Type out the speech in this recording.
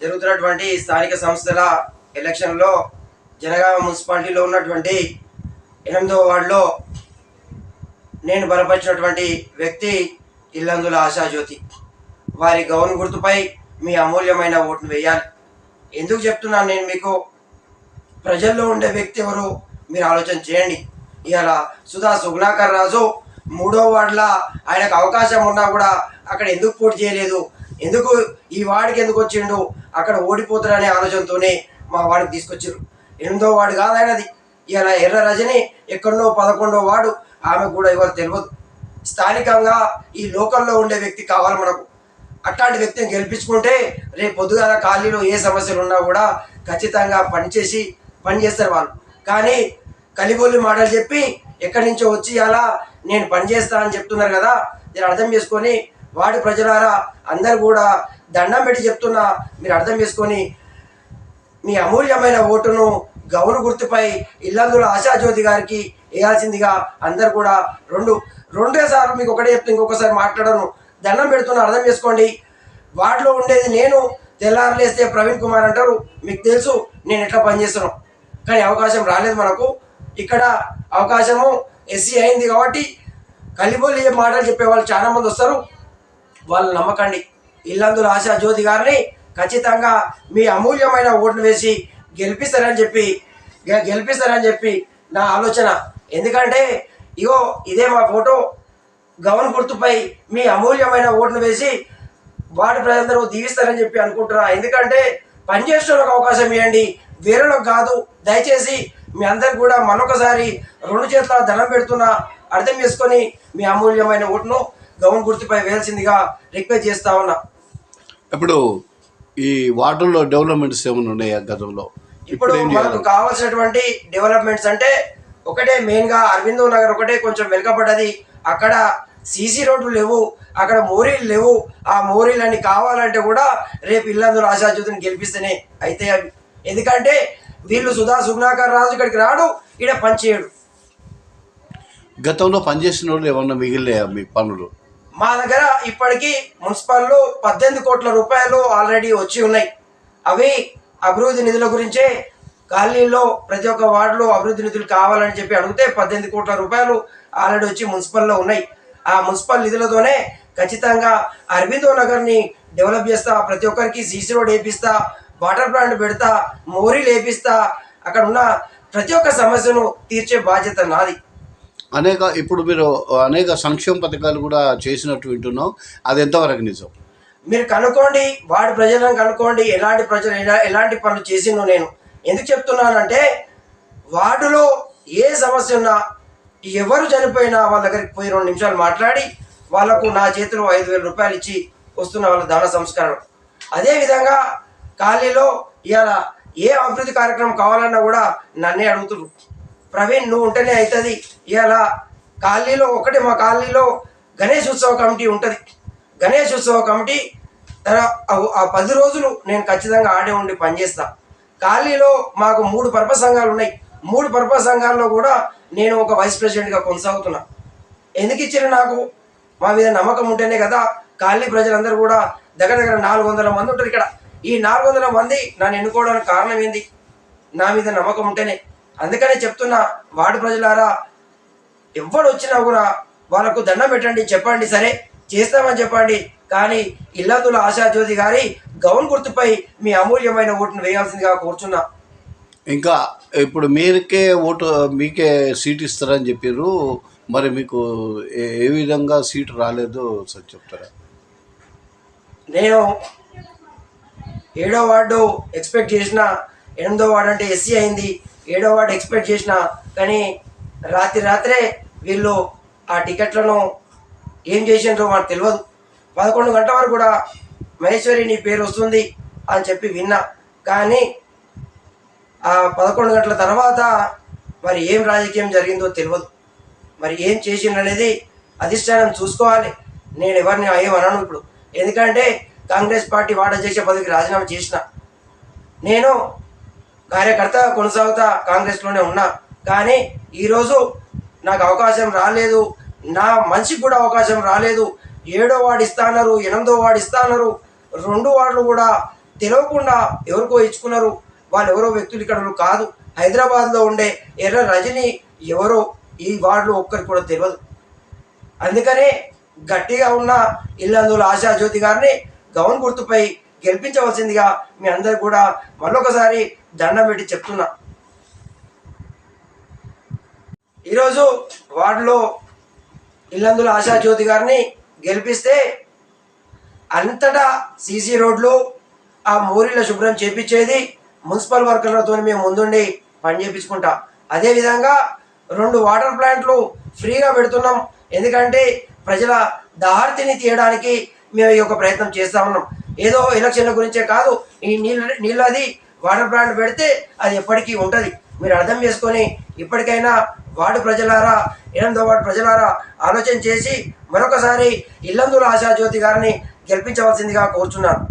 జరుగుతున్నటువంటి స్థానిక సంస్థల ఎలక్షన్లో జనగామ మున్సిపాలిటీలో ఉన్నటువంటి ఎనిమిదో వార్డులో నేను బలపరిచినటువంటి వ్యక్తి ఇల్లందుల ఆశాజ్యోతి. వారి గౌన్ గుర్తుపై మీ అమూల్యమైన ఓటును వేయాలి. ఎందుకు చెప్తున్నాను నేను మీకు? ప్రజల్లో ఉండే వ్యక్తి ఎవరు? మీరు ఆలోచన చేయండి. ఇవాళ సుధా సుగుణాకర్ రాజు మూడో వార్డుల ఆయనకు అవకాశం ఉన్నా కూడా అక్కడ ఎందుకు పోటీ చేయలేదు? ఎందుకు ఈ వార్డుకి ఎందుకు వచ్చిండు? అక్కడ ఓడిపోతారనే ఆలోచనతోనే మా వాడికి తీసుకొచ్చారు. ఎనిమిదో వార్డు కాదు ఆయనది. ఇలా ఎర్ర రజని ఎక్కడో పదకొండో వాడు ఆమె కూడా ఎవరు తెలియదు స్థానికంగా ఈ లోకల్లో ఉండే వ్యక్తి కావాలి మనకు. అట్లాంటి వ్యక్తిని గెలిపించుకుంటే రేపు పొద్దుగాల ఖాళీలో ఏ సమస్యలు ఉన్నా కూడా ఖచ్చితంగా పనిచేసి పని చేస్తారు వాళ్ళు. కానీ కలిబొల్లి మాటలు చెప్పి ఎక్కడి నుంచో వచ్చి అలా నేను పని చేస్తా అని చెప్తున్నారు కదా మీరు అర్థం చేసుకొని వాడి ప్రజలారా అందరు కూడా దండం పెట్టి చెప్తున్నా మీరు అర్థం చేసుకొని మీ అమూల్యమైన ఓటును గౌను గుర్తుపై ఇల్లందుల ఆశాజ్యోతి గారికి వేయాల్సిందిగా అందరు కూడా రెండు రెండే సార్లు మీకు ఒకటే చెప్తే ఇంకొకసారి మాట్లాడను. దండం పెడుతున్న అర్థం చేసుకోండి. వాటిలో ఉండేది నేను తెల్లారులేస్తే ప్రవీణ్ కుమార్ అంటారు. మీకు తెలుసు నేను ఎట్లా పనిచేస్తున్నాను. కానీ అవకాశం రాలేదు మనకు. ఇక్కడ అవకాశము ఎస్సీ అయింది కాబట్టి కలిబోలి మాటలు చెప్పే వాళ్ళు చాలా మంది వస్తారు. వాళ్ళు నమ్మకండి. ఇల్లందుల ఆశా జ్యోతి గారిని ఖచ్చితంగా మీ అమూల్యమైన ఓటును వేసి గెలిపిస్తారని చెప్పి గె- గెలిపిస్తారని చెప్పి నా ఆలోచన. ఎందుకంటే ఇగో ఇదే మా ఫోటో. గవన్ గుర్తుపై మీ అమూల్యమైన ఓటును వేసి వార్డు ప్రజలందరూ దీవిస్తారని చెప్పి అనుకుంటున్నా. ఎందుకంటే పనిచేసేవాళ్ళకి అవకాశం ఇవ్వండి. వేరేలకు కాదు. దయచేసి మీ అందరికి కూడా మరొకసారి రెండు చేతుల ధనం పెడుతున్నా. అర్థం చేసుకొని మీ అమూల్యమైన ఓటును గవన్ గుర్తుపై వేయాల్సిందిగా రిక్వెస్ట్ చేస్తా ఉన్నా. ఇప్పుడు ఈ వార్డుల్లో డెవలప్మెంట్స్ ఏమైనా ఉన్నాయా గతంలో? ఇప్పుడు మనకు కావాల్సినటువంటి డెవలప్మెంట్స్ అంటే ఒకటే మెయిన్గా అరవిందో నగర్ ఒకటే కొంచెం వెనుకబడ్డది. అక్కడ సీసీ రోడ్లు లేవు అక్కడ మోరీలు లేవు. ఆ మోరీలన్నీ కావాలంటే కూడా రేపు ఇల్లందులో ఆశాజ్యోతిని గెలిపిస్తేనే అయితే అవి. ఎందుకంటే వీళ్ళు సుధా సుగుణాకర్ రాజు ఇక్కడికి రాడు ఈడ పనిచేయడు గతంలో పనిచేసిన వాళ్ళు ఏమన్నా మిగిలినాయా మీ పనులు? మా దగ్గర ఇప్పటికీ మున్సిపల్లో పద్దెనిమిది కోట్ల రూపాయలు ఆల్రెడీ వచ్చి ఉన్నాయి. అవి అభివృద్ధి నిధుల గురించే కాలనీలో ప్రతి ఒక్క వార్డులో అభివృద్ధి నిధులు కావాలని చెప్పి అడిగితే పద్దెనిమిది కోట్ల రూపాయలు ఆల్రెడీ వచ్చి మున్సిపల్లో ఉన్నాయి. ఆ మున్సిపల్ నిధులతోనే ఖచ్చితంగా అరబిందో నగర్ని డెవలప్ చేస్తా ప్రతి ఒక్కరికి సీసీ రోడ్ వేపిస్తా వాటర్ ప్లాంట్ పెడతా మోరీలు వేపిస్తా అక్కడ ఉన్న ప్రతి ఒక్క సమస్యను తీర్చే బాధ్యత నాది. అనేక ఇప్పుడు మీరు అనేక సంక్షేమ పథకాలు కూడా చేసినట్టు వింటున్నాం. అది ఎంతవరకు నిజం? మీరు కనుక్కోండి వాడి ప్రజలను కనుక్కోండి ఎలాంటి ప్రజలు ఎలా ఎలాంటి పనులు చేసిందో నేను ఎందుకు చెప్తున్నానంటే వార్డులో ఏ సమస్య ఉన్నా ఎవరు చనిపోయినా వాళ్ళ దగ్గరికి పోయి రెండు నిమిషాలు మాట్లాడి వాళ్ళకు నా చేతిలో ఐదు వేల రూపాయలు ఇచ్చి వస్తున్న వాళ్ళ దాన సంస్కరణ. అదేవిధంగా ఖాళీలో ఇవాళ ఏ అభివృద్ధి కార్యక్రమం కావాలన్నా కూడా నన్నే అడుగుతున్నారు ప్రవీణ్ నువ్వు ఉంటేనే అవుతుంది ఇవాళ ఖాళీలో ఒకటి మా కాలనీలో గణేష్ ఉత్సవ కమిటీ ఉంటుంది. గణేష్ ఉత్సవ కమిటీ తన ఆ- పది రోజులు నేను ఖచ్చితంగా ఆడే ఉండి పనిచేస్తా. ఖాళీలో మాకు మూడు పర్పస్ సంఘాలు ఉన్నాయి. మూడు పర్పస్ సంఘాల్లో కూడా నేను ఒక వైస్ ప్రెసిడెంట్గా కొనసాగుతున్నా. ఎందుకు ఇచ్చారు నాకు? మా మీద నమ్మకం ఉంటేనే కదా ఖాళీ ప్రజలందరూ కూడా దగ్గర దగ్గర నాలుగు వందల మంది ఉంటారు ఇక్కడ. ఈ నాలుగు వందల మంది నన్ను ఎన్నుకోవడానికి కారణం ఏంది? నా మీద నమ్మకం ఉంటేనే. అందుకనే చెప్తున్నా వార్డు ప్రజలారా ఎవడు వచ్చినా కూడా వాళ్ళకు దండం పెట్టండి చెప్పండి సరే? చేస్తామని చెప్పండి. కానీ ఇల్లందుల ఆశాజ్యోతి గారి గౌన్ గుర్తుపై మీ అమూల్యమైన ఓటును వేయాల్సిందిగా కోరుచున్నా. ఇంకా ఇప్పుడు మీకే ఓటు మీకే సీట్ ఇస్తారని చెప్పారు మరి మీకు ఏ ఏ విధంగా సీట్ రాలేదో సార్ చెప్తారా? నేను ఏడో వార్డు ఎక్స్పెక్ట్ చేసిన ఎనిమిదో వార్డు అంటే ఎస్సీ అయింది. ఏడో వార్డు ఎక్స్పెక్ట్ చేసిన కానీ రాత్రి రాత్రే వీళ్ళు ఆ టికెట్లను ఏం చేసిండ్రో మాకు తెలియదు పదకొండు గంటల వరకు కూడా మహేశ్వరి నీ పేరు వస్తుంది అని చెప్పి విన్నా. కానీ ఆ పదకొండు గంటల తర్వాత మరి ఏం రాజకీయం జరిగిందో తెలియదు మరి ఏం చేసిండ్రు అనేది అధిష్టానం చూసుకోవాలి. నేను ఎవరిని ఏమనను ఇప్పుడు. ఎందుకంటే కాంగ్రెస్ పార్టీ వార్డు పదవికి రాజీనామా చేసిన. నేను కార్యకర్త కొనసాగుతా కాంగ్రెస్లోనే ఉన్నా. కానీ ఈరోజు నాకు అవకాశం రాలేదు. నా మనిషికి కూడా అవకాశం రాలేదు. ఏడో వాడు ఇస్తానరు ఎనిమిదో వాడు ఇస్తానరు రెండు వార్డులు కూడా తెలియకుండా ఎవరికో ఇచ్చుకున్నారు. వాళ్ళు ఎవరో వ్యక్తులు ఇక్కడ కాదు. హైదరాబాద్లో ఉండే ఎర్ర రజని ఎవరో ఈ వార్డులో ఒక్కరికి కూడా తెలియదు అందుకనే గట్టిగా ఉన్న ఇల్లందుల ఆశాజ్యోతి గారిని గౌన్ గుర్తుపై గెలిపించవలసిందిగా మీ అందరు కూడా మరొకసారి దండం పెట్టి చెప్తున్నా. ఈరోజు వార్డులో ఇల్లందుల ఆశాజ్యోతి గారిని గెలిపిస్తే అంతటా సీసీ రోడ్లు ఆ మోరీల శుభ్రం చేపించేది మున్సిపల్ వర్కర్లతో మేము ముందుండి పని చేయించుకుంటా అదేవిధంగా రెండు వాటర్ ప్లాంట్లు ఫ్రీగా పెడుతున్నాం. ఎందుకంటే ప్రజల దహార్తిని తీయడానికి మేము ఈ యొక్క ప్రయత్నం చేస్తా ఉన్నాం. ఏదో ఎలక్షన్ల గురించే కాదు ఈ నీళ్ళ నీళ్ళది వాటర్ ప్లాంట్ పెడితే అది ఎప్పటికీ ఉంటుంది. మీరు అర్థం చేసుకొని ఇప్పటికైనా వార్డు ప్రజలారా ఎనిమిదో వార్డు ప్రజలారా ఆలోచన చేసి మరొకసారి ఇల్లందుల ఆశాజ్యోతి గారిని గెలిపించవలసిందిగా కోరుచున్నాను.